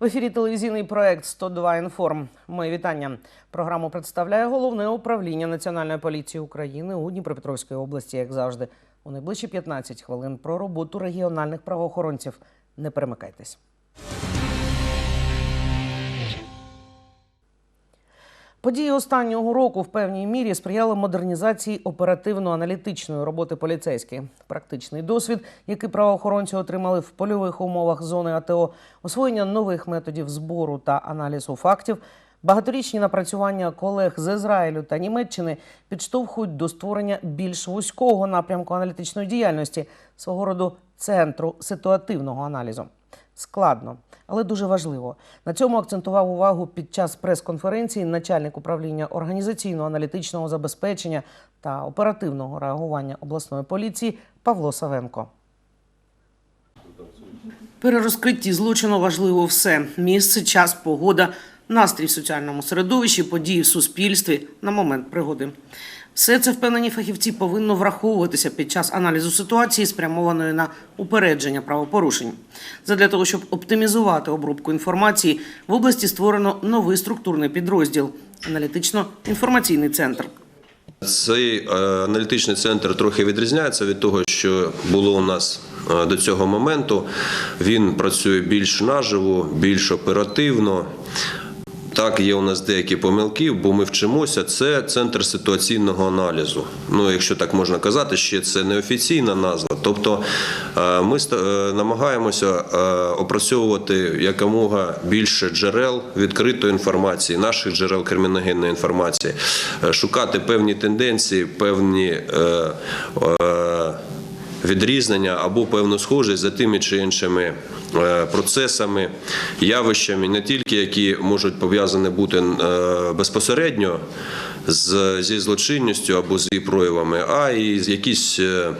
В ефірі телевізійний проект «102 інформ. Моє вітання. Програму представляє головне управління Національної поліції України у Дніпропетровській області, як завжди. У найближчі 15 хвилин про роботу регіональних правоохоронців. Не перемикайтесь. Події останнього року в певній мірі сприяли модернізації оперативно-аналітичної роботи поліцейських. Практичний досвід, який правоохоронці отримали в польових умовах зони АТО, освоєння нових методів збору та аналізу фактів, багаторічні напрацювання колег з Ізраїлю та Німеччини підштовхують до створення більш вузького напрямку аналітичної діяльності, свого роду центру ситуативного аналізу. Складно, але дуже важливо. На цьому акцентував увагу під час прес-конференції начальник управління організаційно-аналітичного забезпечення та оперативного реагування обласної поліції Павло Савенко. При розкритті злочину важливо все: місце, час, погода, настрій в соціальному середовищі, події в суспільстві на момент пригоди. Все це впевнені фахівці повинно враховуватися під час аналізу ситуації, спрямованої на упередження правопорушень. Задля того, щоб оптимізувати обробку інформації, в області створено новий структурний підрозділ аналітично-інформаційний центр. Цей е, аналітичний центр трохи відрізняється від того, що було у нас е, до цього моменту. Він працює більш наживо, більш оперативно. Так, є у нас деякі помилки, бо ми вчимося. Це центр ситуаційного аналізу. Ну, якщо так можна казати, ще це неофіційна назва. Тобто е, ми е, намагаємося е, опрацьовувати якомога більше джерел відкритої інформації, наших джерел криміногенної інформації, шукати певні тенденції, певні. Відрізнення або певну схожість за тими чи іншими е, процесами, явищами, не тільки які можуть пов'язані бути е, безпосередньо зі злочинністю або з її проявами, а і якісь е,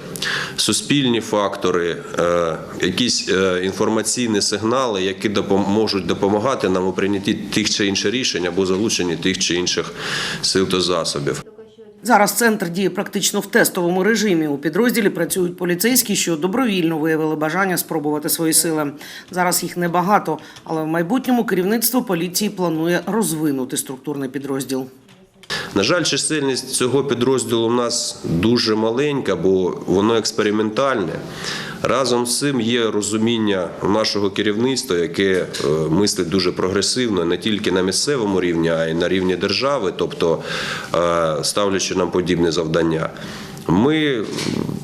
суспільні фактори, якісь інформаційні сигнали, які можуть допомагати нам у прийнятті тих чи інших рішень або залученні тих чи інших сил та засобів. Зараз центр діє практично в тестовому режимі. У підрозділі працюють поліцейські, що добровільно виявили бажання спробувати свої сили. Зараз їх небагато, але в майбутньому керівництво поліції планує розвинути структурний підрозділ. На жаль, чисельність цього підрозділу у нас дуже маленька, бо воно експериментальне. Разом з цим є розуміння нашого керівництва, яке е, мислить дуже прогресивно не тільки на місцевому рівні, а й на рівні держави, тобто е, ставлячи нам подібне завдання. Ми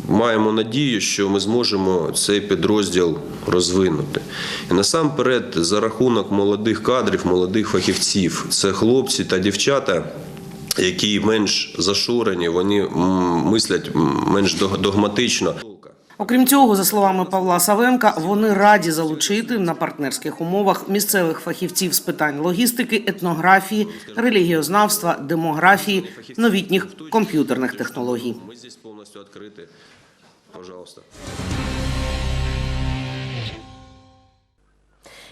маємо надію, що ми зможемо цей підрозділ розвинути. І насамперед, за рахунок молодих кадрів, молодих фахівців, це хлопці та дівчата які менш зашорені, вони мислять менш догматично. Окрім цього, за словами Павла Савенка, вони раді залучити на партнерських умовах місцевих фахівців з питань логістики, етнографії, релігіознавства, демографії, новітніх комп'ютерних технологій. Ми здесь повністю відкриті. Пожалуйста.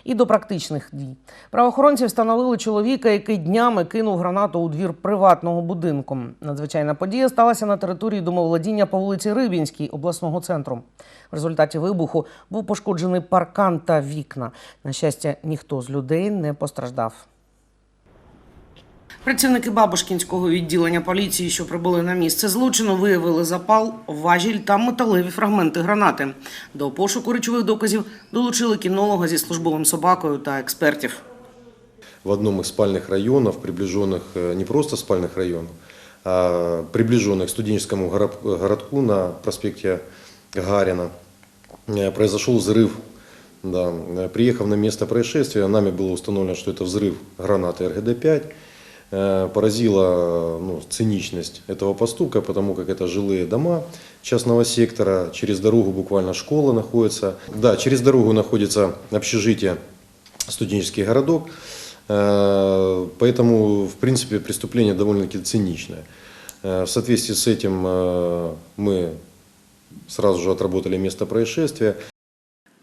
І до практичних дій. Правоохоронці встановили чоловіка, який днями кинув гранату у двір приватного будинку. Надзвичайна подія сталася на території домовладіння по вулиці Рибінській обласного центру. В результаті вибуху був пошкоджений паркан та вікна. На щастя, ніхто з людей не постраждав. Працівники Бабушкінського відділення поліції, що прибули на місце злочину, виявили запал, важіль та металеві фрагменти гранати. До пошуку речових доказів долучили кінолога зі службовим собакою та експертів. в одном из спальных районов, приближенных э, не просто спальных районов, а приближенных к студенческому город- городку на проспекте Гарина, э, произошел взрыв. Да. Э, Приехав на место происшествия, нами было установлено, что это взрыв гранаты РГД-5. Э, Поразила э, ну, циничность этого поступка, потому как это жилые дома частного сектора, через дорогу буквально школа находится. Да, через дорогу находится общежитие студенческий городок. Э, Поэтому, в принципе, преступление довольно-таки циничное. В соответствии с этим мы сразу же отработали место происшествия.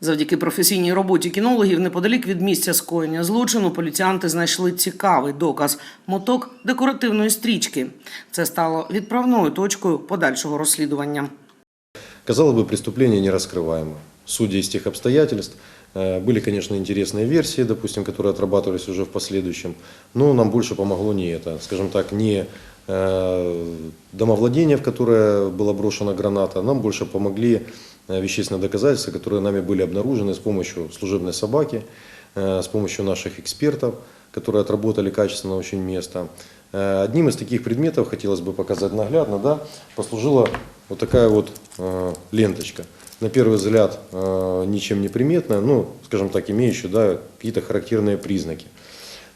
Завдяки професійній роботі кінологів неподалік від місця скоєння злочину поліціянти знайшли цікавий доказ моток декоративної стрічки. Це стало відправною точкою подальшого розслідування. Казалось бы, преступление не раскрываемо. Судя из тех обстоятельств, Э, Были, конечно, интересные версии, допустим, которые отрабатывались уже в последующем, но нам больше помогло не это, скажем так, не э, домовладение, в которое была брошена граната, нам больше помогли э, вещественные доказательства, которые нами были обнаружены с помощью служебной собаки, э, с помощью наших экспертов, которые отработали качественно очень место. Э, Одним из таких предметов, хотелось бы показать наглядно, да, послужила вот такая вот э, ленточка. На первый взгляд э, ничем не приметная, ну, скажем так, имеющая да, какие-то характерные признаки.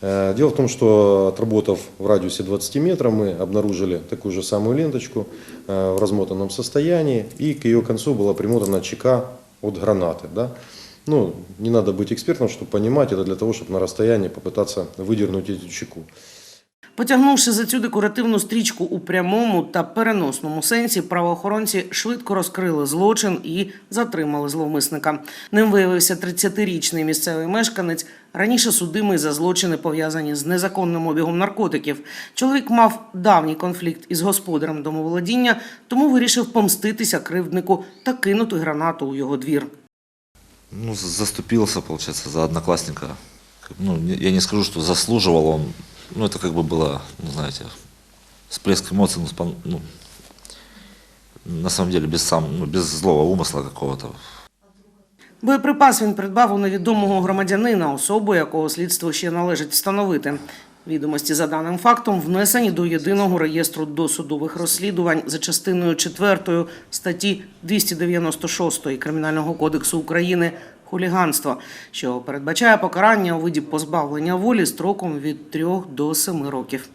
Э, Дело в том, что отработав в радиусе 20 метров, мы обнаружили такую же самую ленточку э, в размотанном состоянии, и к ее концу была примотана чека от гранаты. Да? Ну, не надо быть экспертом, чтобы понимать, это для того, чтобы на расстоянии попытаться выдернуть эту чеку. Потягнувши за цю декоративну стрічку у прямому та переносному сенсі, правоохоронці швидко розкрили злочин і затримали зловмисника. Ним виявився 30-річний місцевий мешканець, раніше судимий за злочини, пов'язані з незаконним обігом наркотиків. Чоловік мав давній конфлікт із господарем домоволодіння, тому вирішив помститися кривднику та кинути гранату у його двір. Ну, за- заступился, получается, за одноклассника. Ну, я не скажу, что заслуживал он Ну, это как бы было, ну, знаете, всплеск эмоций, ну, спон- ну, на самом деле, без, сам, ну, без злого умысла какого-то. Боєприпас він придбав у невідомого громадянина, особу якого слідство ще належить встановити. Відомості за даним фактом внесені до єдиного реєстру досудових розслідувань за частиною 4 статті 296 Кримінального кодексу України хуліганство, що передбачає покарання у виді позбавлення волі строком від 3 до 7 років.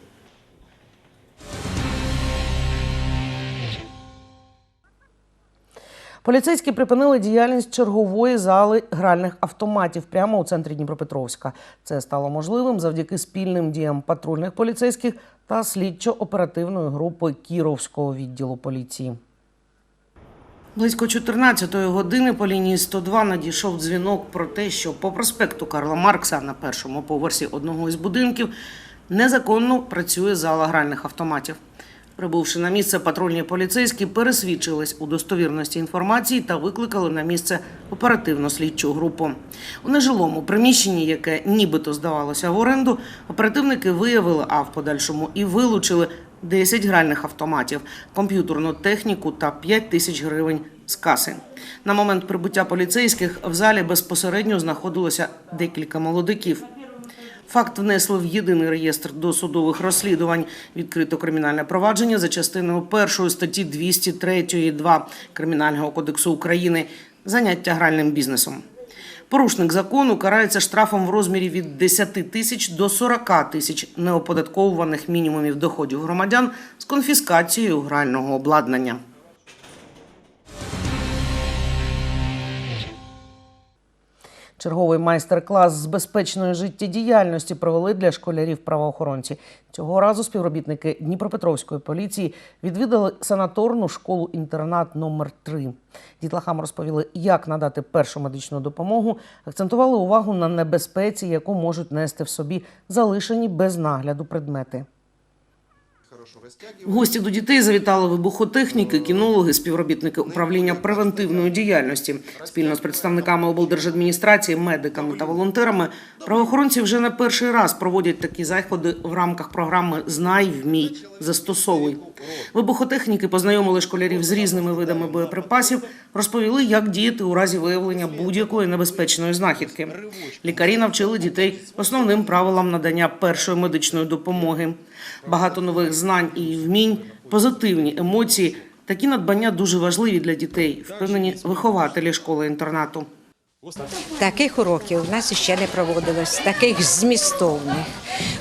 Поліцейські припинили діяльність чергової зали гральних автоматів прямо у центрі Дніпропетровська. Це стало можливим завдяки спільним діям патрульних поліцейських та слідчо-оперативної групи Кіровського відділу поліції. Близько 14-ї години по лінії 102 надійшов дзвінок про те, що по проспекту Карла Маркса на першому поверсі одного із будинків незаконно працює зала гральних автоматів. Прибувши на місце, патрульні поліцейські пересвідчились у достовірності інформації та викликали на місце оперативно слідчу групу. У нежилому приміщенні, яке нібито здавалося в оренду, оперативники виявили, а в подальшому і вилучили 10 гральних автоматів, комп'ютерну техніку та 5 тисяч гривень з каси. На момент прибуття поліцейських в залі безпосередньо знаходилося декілька молодиків. Факт внесли в єдиний реєстр досудових розслідувань. Відкрито кримінальне провадження за частиною першої статті 203.2 Кримінального кодексу України заняття гральним бізнесом. Порушник закону карається штрафом в розмірі від 10 тисяч до 40 тисяч неоподатковуваних мінімумів доходів громадян з конфіскацією грального обладнання. Черговий майстер-клас з безпечної життєдіяльності провели для школярів правоохоронці. Цього разу співробітники Дніпропетровської поліції відвідали санаторну школу-інтернат номер 3 Дітлахам розповіли, як надати першу медичну допомогу, акцентували увагу на небезпеці, яку можуть нести в собі залишені без нагляду предмети. В гості до дітей завітали вибухотехніки, кінологи, співробітники управління превентивної діяльності. Спільно з представниками облдержадміністрації, медиками та волонтерами правоохоронці вже не перший раз проводять такі заходи в рамках програми Знай, вмій, застосовуй. Вибухотехніки познайомили школярів з різними видами боєприпасів, розповіли, як діяти у разі виявлення будь-якої небезпечної знахідки. Лікарі навчили дітей основним правилам надання першої медичної допомоги. Багато нових знань і вмінь, позитивні емоції. Такі надбання дуже важливі для дітей, впевнені вихователі школи-інтернату. Таких уроків у нас ще не проводилось, таких змістовних,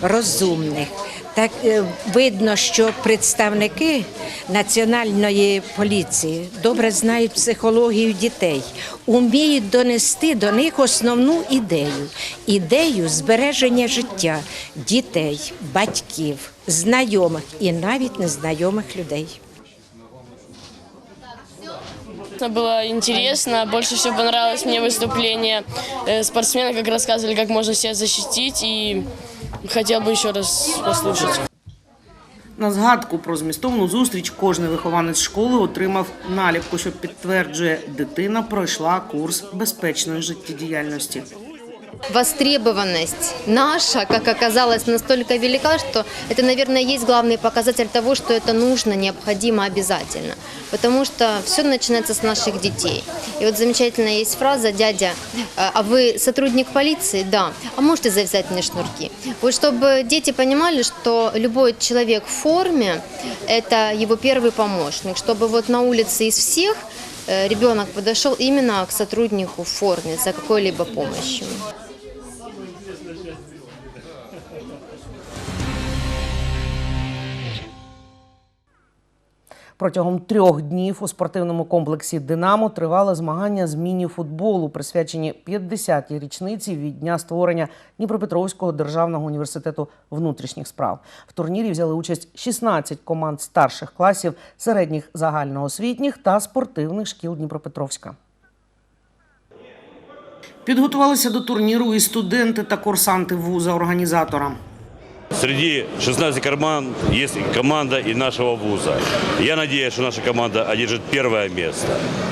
розумних. Так е, видно, що представники національної поліції добре знають психологію дітей, уміють донести до них основну ідею ідею збереження життя дітей, батьків, знайомих і навіть незнайомих людей. Было интересно. Больше всего понравилось мне выступление э, спортсмена, как рассказывали, как можно себя защитить. И хотел бы еще раз послушать. На згадку про змістовну зустріч кожний вихованець школи отримав наліпку, що підтверджує, дитина пройшла курс безпечної життєдіяльності. Востребованность наша, как оказалось, настолько велика, что это, наверное, есть главный показатель того, что это нужно, необходимо, обязательно. Потому что все начинается с наших детей. И вот замечательная есть фраза «Дядя, а а вы сотрудник полиции?» «Да». «А можете завязать мне шнурки?» Вот чтобы дети понимали, что любой человек в форме – это его первый помощник. Чтобы вот на улице из всех э, ребенок подошел именно к сотруднику в форме за какой-либо помощью. Протягом трьох днів у спортивному комплексі Динамо тривали змагання з міні-футболу, присвячені 50-й річниці від дня створення Дніпропетровського державного університету внутрішніх справ. В турнірі взяли участь 16 команд старших класів, середніх загальноосвітніх та спортивних шкіл Дніпропетровська. Підготувалися до турніру і студенти та курсанти вуза організатора. Среди 16 команд есть команда и нашего вуза. Я надеюсь, что наша команда одержит первое место.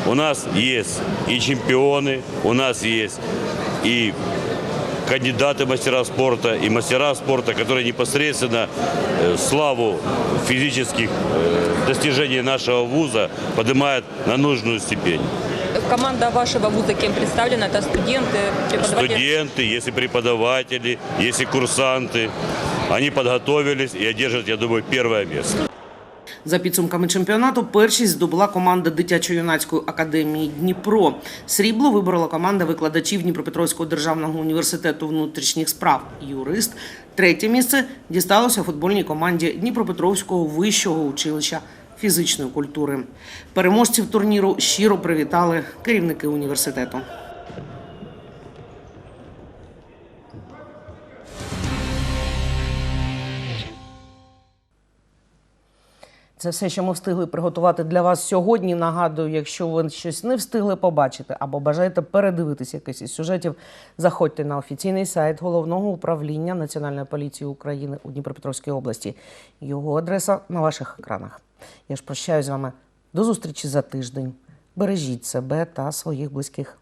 У нас есть и чемпионы, у нас есть и кандидаты мастера спорта, и мастера спорта, которые непосредственно э, славу физических э, достижений нашего вуза поднимают на нужную степень. Команда вашего вуза кем представлена? Это студенты, преподаватели? Студенты, есть и преподаватели, есть и курсанты. Они подготовились и одержат, я думаю, первое место. За підсумками чемпіонату першість здобула команда дитячо-юнацької академії Дніпро. Срібло виборола команда викладачів Дніпропетровського державного університету внутрішніх справ Юрист. Третє місце дісталося футбольній команді Дніпропетровського вищого училища фізичної культури. Переможців турніру щиро привітали керівники університету. Це все, що ми встигли приготувати для вас сьогодні. Нагадую, якщо ви щось не встигли побачити або бажаєте передивитись якийсь із сюжетів, заходьте на офіційний сайт головного управління Національної поліції України у Дніпропетровській області. Його адреса на ваших екранах. Я ж прощаюсь з вами до зустрічі за тиждень. Бережіть себе та своїх близьких.